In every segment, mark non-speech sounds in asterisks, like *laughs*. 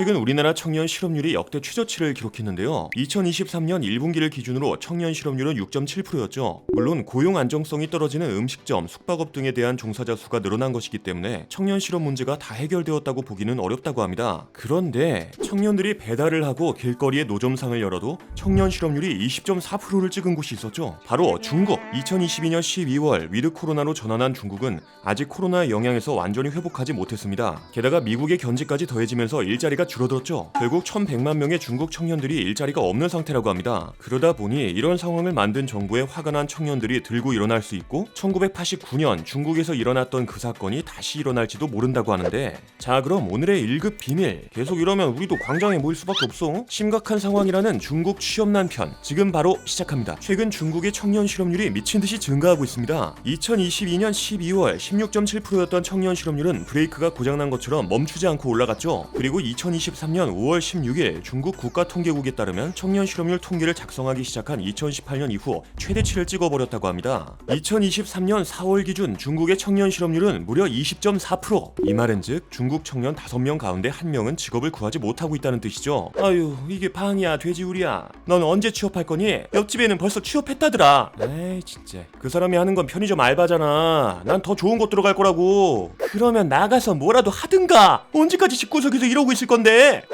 최근 우리나라 청년 실업률이 역대 최저치를 기록했는데요. 2023년 1분기를 기준으로 청년 실업률은 6.7%였죠. 물론 고용 안정성이 떨어지는 음식점, 숙박업 등에 대한 종사자 수가 늘어난 것이기 때문에 청년 실업 문제가 다 해결되었다고 보기는 어렵다고 합니다. 그런데 청년들이 배달을 하고 길거리에 노점상을 열어도 청년 실업률이 20.4%를 찍은 곳이 있었죠. 바로 중국. 2022년 12월 위드 코로나로 전환한 중국은 아직 코로나의 영향에서 완전히 회복하지 못했습니다. 게다가 미국의 견제까지 더해지면서 일자리가 줄어들었죠. 결국 1,100만 명의 중국 청년들이 일자리가 없는 상태라고 합니다. 그러다 보니 이런 상황을 만든 정부에 화가 난 청년들이 들고 일어날 수 있고 1989년 중국에서 일어났던 그 사건이 다시 일어날지도 모른다고 하는데 자 그럼 오늘의 1급 비밀 계속 이러면 우리도 광장에 모일 수밖에 없어 심각한 상황이라는 중국 취업난 편 지금 바로 시작합니다. 최근 중국의 청년 실업률이 미친 듯이 증가하고 있습니다. 2022년 12월 16.7%였던 청년 실업률은 브레이크가 고장난 것처럼 멈추지 않고 올라갔죠. 그리고 2023년 5월 16일 중국 국가통계국에 따르면 청년 실업률 통계를 작성하기 시작한 2018년 이후 최대치를 찍어버렸다고 합니다. 2023년 4월 기준 중국의 청년 실업률은 무려 20.4%. 이 말은즉 중국 청년 5명 가운데 1명은 직업을 구하지 못하고 있다는 뜻이죠. 아유 이게 방이야 돼지우리야. 넌 언제 취업할 거니? 옆집에는 벌써 취업했다더라. 에이 진짜 그 사람이 하는 건 편의점 알바잖아. 난 더 좋은 곳 들어갈 거라고. 그러면 나가서 뭐라도 하든가. 언제까지 집구석에서 이러고 있을 건데?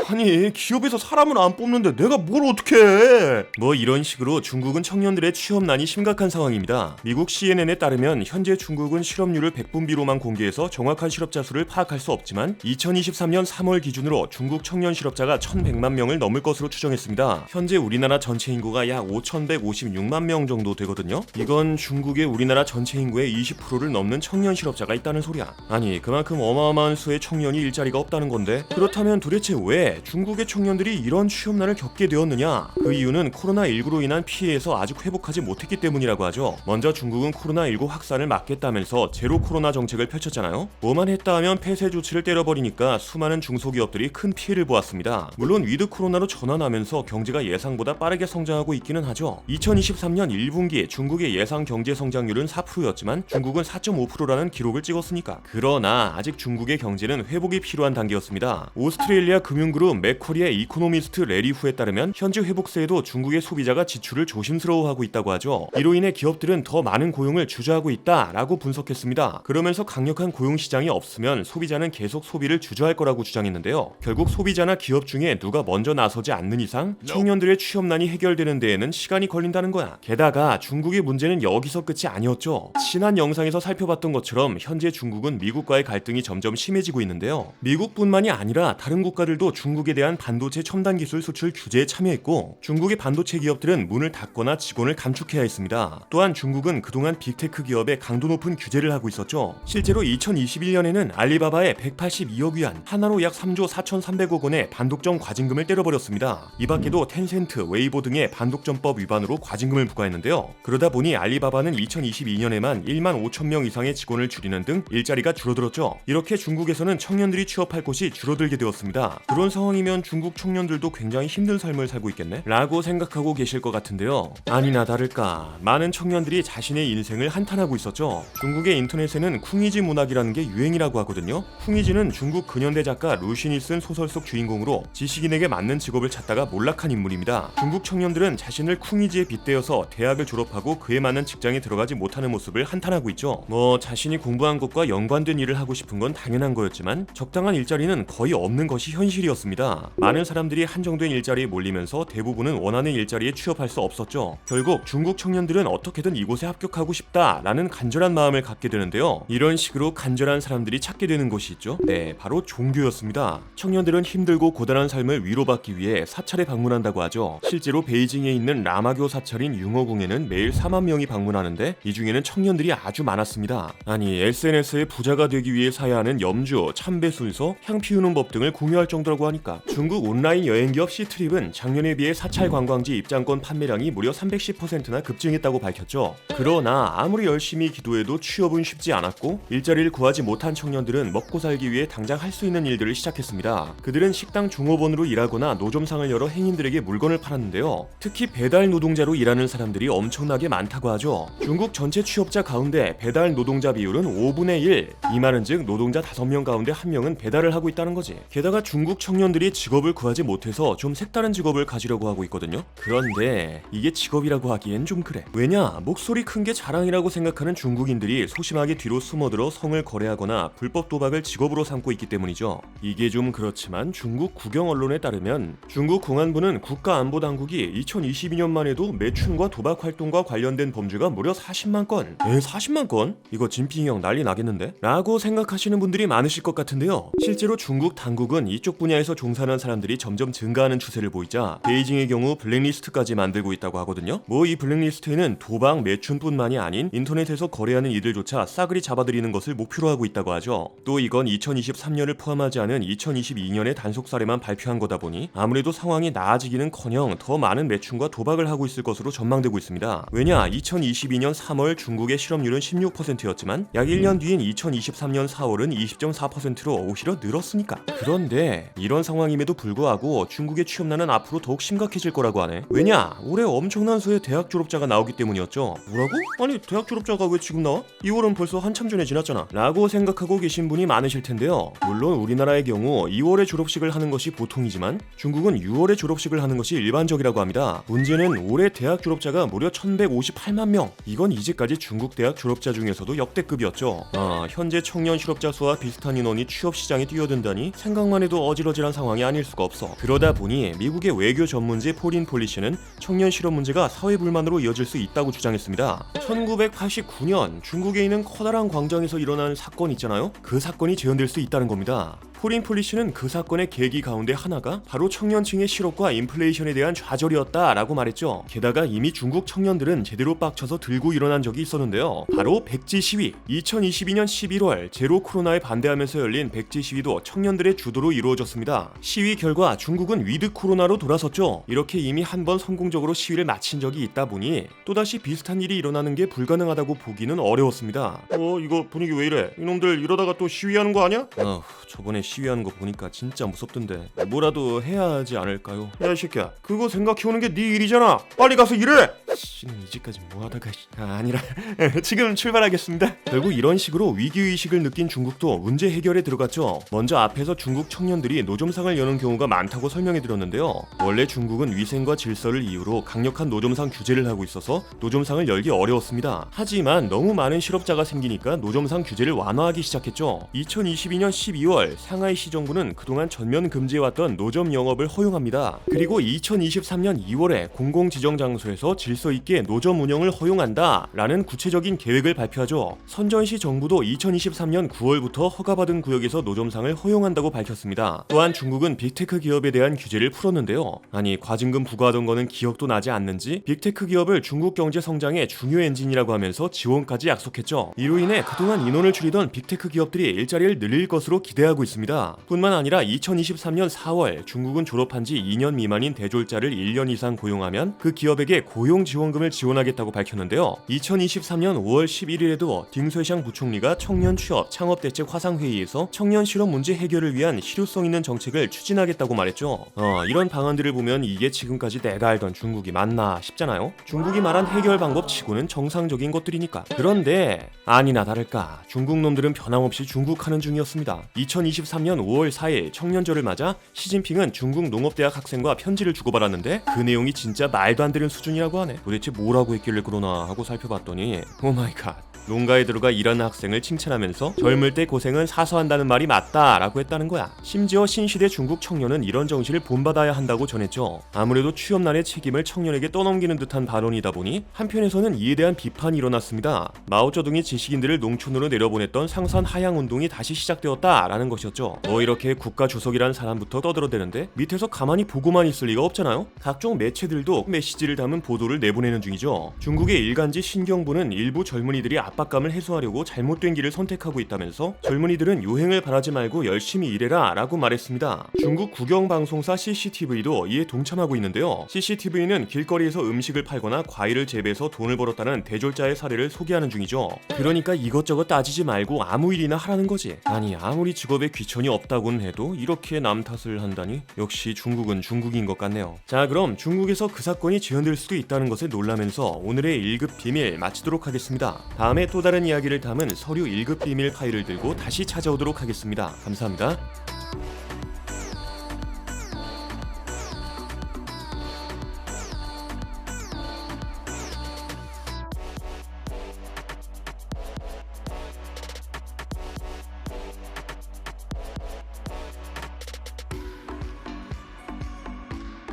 아니 기업에서 사람을 안 뽑는데 내가 뭘 어떻게 해? 뭐 이런 식으로 중국은 청년들의 취업난이 심각한 상황입니다. 미국 CNN에 따르면 현재 중국은 실업률을 백분비로만 공개해서 정확한 실업자 수를 파악할 수 없지만 2023년 3월 기준으로 중국 청년 실업자가 1,100만 명을 넘을 것으로 추정했습니다. 현재 우리나라 전체 인구가 약 5,156만 명 정도 되거든요. 이건 중국의 우리나라 전체 인구의 20%를 넘는 청년 실업자가 있다는 소리야. 아니 그만큼 어마어마한 수의 청년이 일자리가 없다는 건데 그렇다면 도대체 왜 중국의 청년들이 이런 취업난을 겪게 되었느냐? 그 이유는 코로나19로 인한 피해에서 아직 회복하지 못했기 때문이라고 하죠. 먼저 중국은 코로나19 확산을 막겠다면서 제로 코로나 정책을 펼쳤잖아요. 뭐만 했다 하면 폐쇄 조치를 때려버리니까 수많은 중소기업들이 큰 피해를 보았습니다. 물론 위드 코로나로 전환하면서 경제가 예상보다 빠르게 성장하고 있기는 하죠. 2023년 1분기 중국의 예상 경제 성장률은 4%였지만 중국은 4.5%라는 기록을 찍었으니까. 그러나 아직 중국의 경제는 회복이 필요한 단계였습니다. 오스트레일리아 금융그룹 맥쿼리의 이코노미스트 레리 후에 따르면 현재 회복세에도 중국의 소비자가 지출을 조심스러워하고 있다고 하죠. 이로 인해 기업들은 더 많은 고용을 주저하고 있다라고 분석했습니다. 그러면서 강력한 고용 시장이 없으면 소비자는 계속 소비를 주저할 거라고 주장했는데요. 결국 소비자나 기업 중에 누가 먼저 나서지 않는 이상 청년들의 취업난이 해결되는 데에는 시간이 걸린다는 거야. 게다가 중국의 문제는 여기서 끝이 아니었죠. 지난 영상에서 살펴봤던 것처럼 현재 중국은 미국과의 갈등이 점점 심해지고 있는데요. 미국뿐만이 아니라 다른 국가 들도 중국에 대한 반도체 첨단 기술 수출 규제에 참여했고 중국의 반도체 기업들은 문을 닫거나 직원을 감축해야 했습니다. 또한 중국은 그동안 빅테크 기업에 강도 높은 규제를 하고 있었죠. 실제로 2021년에는 알리바바에 182억 위안, 하나로 약 3조 4,300억 원의 반독점 과징금을 때려버렸습니다. 이 밖에도 텐센트, 웨이보 등의 반독점법 위반으로 과징금을 부과했는데요. 그러다 보니 알리바바는 2022년에만 1만 5천 명 이상의 직원을 줄이는 등 일자리가 줄어들었죠. 이렇게 중국에서는 청년들이 취업할 곳이 줄어들게 되었습니다. 그런 상황이면 중국 청년들도 굉장히 힘든 삶을 살고 있겠네? 라고 생각하고 계실 것 같은데요. 아니나 다를까 많은 청년들이 자신의 인생을 한탄하고 있었죠. 중국의 인터넷에는 쿵이지 문학이라는 게 유행이라고 하거든요. 쿵이지는 중국 근현대 작가 루신이 쓴 소설 속 주인공으로 지식인에게 맞는 직업을 찾다가 몰락한 인물입니다. 중국 청년들은 자신을 쿵이지에 빗대어서 대학을 졸업하고 그에 맞는 직장에 들어가지 못하는 모습을 한탄하고 있죠. 뭐 자신이 공부한 것과 연관된 일을 하고 싶은 건 당연한 거였지만 적당한 일자리는 거의 없는 것이 현실이었습니다. 많은 사람들이 한정된 일자리에 몰리면서 대부분은 원하는 일자리에 취업할 수 없었죠. 결국 중국 청년들은 어떻게든 이곳에 합격하고 싶다라는 간절한 마음을 갖게 되는데요. 이런 식으로 간절한 사람들이 찾게 되는 곳이 있죠. 네, 바로 종교였습니다. 청년들은 힘들고 고단한 삶을 위로받기 위해 사찰에 방문한다고 하죠. 실제로 베이징에 있는 라마교 사찰인 융어궁에는 매일 4만 명이 방문하는데 이 중에는 청년들이 아주 많았습니다. 아니 SNS에 부자가 되기 위해 사야 하는 염주, 참배 순서, 향 피우는 법 등을 공유할 정도라고 하니까 중국 온라인 여행기업 시트립은 작년에 비해 사찰 관광지 입장권 판매량이 무려 310%나 급증했다고 밝혔죠. 그러나 아무리 열심히 기도해도 취업은 쉽지 않았고 일자리를 구하지 못한 청년들은 먹고 살기 위해 당장 할 수 있는 일들을 시작했습니다. 그들은 식당 종업원으로 일하거나 노점상을 열어 행인들에게 물건을 팔았는데요. 특히 배달 노동자로 일하는 사람들이 엄청나게 많다고 하죠. 중국 전체 취업자 가운데 배달 노동자 비율은 5분의 1. 이 말은 즉 노동자 5명 가운데 1명은 배달을 하고 있다는 거지. 게다가 중국 청년들이 직업을 구하지 못해서 좀 색다른 직업을 가지려고 하고 있거든요. 그런데 이게 직업이라고 하기엔 좀 그래. 왜냐? 목소리 큰 게 자랑이라고 생각하는 중국인들이 소심하게 뒤로 숨어들어 성을 거래하거나 불법 도박을 직업으로 삼고 있기 때문이죠. 이게 좀 그렇지만 중국 국영 언론에 따르면 중국 공안부는 국가안보당국이 2022년만 해도 매춘과 도박 활동과 관련된 범죄가 무려 40만 건. 에 40만 건? 이거 진핑이 형 난리 나겠는데? 라고 생각하시는 분들이 많으실 것 같은데요. 실제로 중국 당국은 이쪽 분야에서 종사하는 사람들이 점점 증가하는 추세를 보이자 베이징의 경우 블랙리스트까지 만들고 있다고 하거든요. 뭐 이 블랙리스트에는 도박, 매춘뿐만이 아닌 인터넷에서 거래하는 이들조차 싸그리 잡아들이는 것을 목표로 하고 있다고 하죠. 또 이건 2023년을 포함하지 않은 2022년의 단속 사례만 발표한 거다 보니 아무래도 상황이 나아지기는커녕 더 많은 매춘과 도박을 하고 있을 것으로 전망되고 있습니다. 왜냐 2022년 3월 중국의 실업률은 16%였지만 약 1년 뒤인 2023년 4월은 20.4%로 오히려 늘었으니까. 그런데 이런 상황임에도 불구하고 중국의 취업난은 앞으로 더욱 심각해질 거라고 하네. 왜냐 올해 엄청난 수의 대학 졸업자가 나오기 때문이었죠. 뭐라고? 아니 대학 졸업자가 왜 지금 나와? 2월은 벌써 한참 전에 지났잖아. 라고 생각하고 계신 분이 많으실 텐데요. 물론 우리나라의 경우 2월에 졸업식을 하는 것이 보통이지만 중국은 6월에 졸업식을 하는 것이 일반적이라고 합니다. 문제는 올해 대학 졸업자가 무려 1158만 명. 이건 이제까지 중국 대학 졸업자 중에서도 역대급이었죠. 아, 현재 청년 실업자 수와 비슷한 인원이 취업 시장에 뛰어든다니 생각만 해도 어질어질한 상황이 아닐 수가 없어. 그러다 보니 미국의 외교 전문지 포린 폴리시는 청년 실업 문제가 사회 불만으로 이어질 수 있다고 주장했습니다. 1989년 중국에 있는 커다란 광장에서 일어난 사건 있잖아요. 그 사건이 재현될 수 있다는 겁니다. 포린 폴리시는 그 사건의 계기 가운데 하나가 바로 청년층의 실업과 인플레이션에 대한 좌절이었다라고 말했죠. 게다가 이미 중국 청년들은 제대로 빡쳐서 들고 일어난 적이 있었는데요. 바로 백지 시위. 2022년 11월 제로 코로나에 반대하면서 열린 백지 시위도 청년들의 주도로 이루어졌습니다. 시위 결과 중국은 위드 코로나로 돌아섰죠. 이렇게 이미 한 번 성공적으로 시위를 마친 적이 있다 보니 또다시 비슷한 일이 일어나는 게 불가능하다고 보기는 어려웠습니다. 어 이거 분위기 왜 이래? 이놈들 이러다가 또 시위하는 거 아니야? 어 저번에 시위하는 거 보니까 진짜 무섭던데. 뭐라도 해야 하지 않을까요? 야 이 새끼야. 그거 생각해오는 게 네 일이잖아. 빨리 가서 일해! 씨는 이제까지 뭐하다가 아, 아니라 *laughs* 지금 출발하겠습니다. 결국 이런 식으로 위기의식을 느낀 중국도 문제 해결에 들어갔죠. 먼저 앞에서 중국 청년들이 노점상을 여는 경우가 많다고 설명해드렸는데요. 원래 중국은 위생과 질서를 이유로 강력한 노점상 규제를 하고 있어서 노점상을 열기 어려웠습니다. 하지만 너무 많은 실업자가 생기니까 노점상 규제를 완화하기 시작했죠. 2022년 12월 상하이시 정부는 그동안 전면 금지해왔던 노점 영업을 허용합니다. 그리고 2023년 2월에 공공지정 장소에서 질서 있게 노점 운영을 허용한다 라는 구체적인 계획을 발표하죠. 선전시 정부도 2023년 9월부터 허가받은 구역에서 노점상을 허용한다고 밝혔습니다. 또한 중국은 빅테크 기업에 대한 규제를 풀었는데요. 아니 과징금 부과하던 거는 기억도 나지 않는지 빅테크 기업을 중국 경제 성장의 중요 엔진이라고 하면서 지원까지 약속했죠. 이로 인해 그동안 인원을 줄이던 빅테크 기업들이 일자리를 늘릴 것으로 기대하고 있습니다. 뿐만 아니라 2023년 4월 중국은 졸업한 지 2년 미만인 대졸자를 1년 이상 고용하면 그 기업에게 고용 지원금을 지원하겠다고 밝혔는데요. 2023년 5월 11일에도 딩쇠샹 부총리가 청년 취업 창업 대책 화상 회의에서 청년 실업 문제 해결을 위한 실효성 있는 정책을 추진하겠다고 말했죠. 어, 이런 방안들을 보면 이게 지금까지 내가 알던 중국이 맞나 싶잖아요. 중국이 말한 해결 방법 치고는 정상적인 것들이니까. 그런데 아니나 다를까 중국 놈들은 변함없이 중국하는 중이었습니다. 2023년 5월 4일 청년절을 맞아 시진핑은 중국 농업대학 학생과 편지를 주고받았는데 그 내용이 진짜 말도 안 되는 수준이라고 하네. 도대체 뭐라고 했길래 그러나 하고 살펴봤더니 오마이갓. 농가에 들어가 일하는 학생을 칭찬하면서 젊을 때 고생은 사서 한다는 말이 맞다 라고 했다는 거야. 심지어 신시대 중국 청년은 이런 정신을 본받아야 한다고 전했죠. 아무래도 취업난의 책임을 청년에게 떠넘기는 듯한 발언이다 보니 한편에서는 이에 대한 비판이 일어났습니다. 마오쩌둥이 지식인들을 농촌으로 내려보냈던 상산 하향 운동이 다시 시작되었다라는 것이었죠. 뭐 이렇게 국가 주석이란 사람부터 떠들어대는데 밑에서 가만히 보고만 있을 리가 없잖아요. 각종 매체들도 메시지를 담은 보도를 내보내는 중이죠. 중국의 일간지 신경부는 일부 젊은이들이 압박감을 해소하려고 잘못된 길을 선택하고 있다면서 젊은이들은 유행을 바라지 말고 열심히 일해라 라고 말했습니다. 중국 국영방송사 CCTV도 이에 동참하고 있는데요. CCTV는 길거리에서 음식을 팔거나 과일을 재배해서 돈을 벌었다는 대졸자의 사례를 소개하는 중이죠. 그러니까 이것저것 따지지 말고 아무 일이나 하라는 거지. 아니 아무리 직업에 귀천이 없다고는 해도 이렇게 남 탓을 한다니 역시 중국은 중국인 것 같네요. 자 그럼 중국에서 그 사건이 재현될 수도 있다는 것을 놀라면서 오늘의 1급 비밀 마치도록 하겠습니다. 다음에 또 다른 이야기를 담은 서류 1급 비밀 파일을 들고 다시 찾아오도록 하겠습니다. 감사합니다.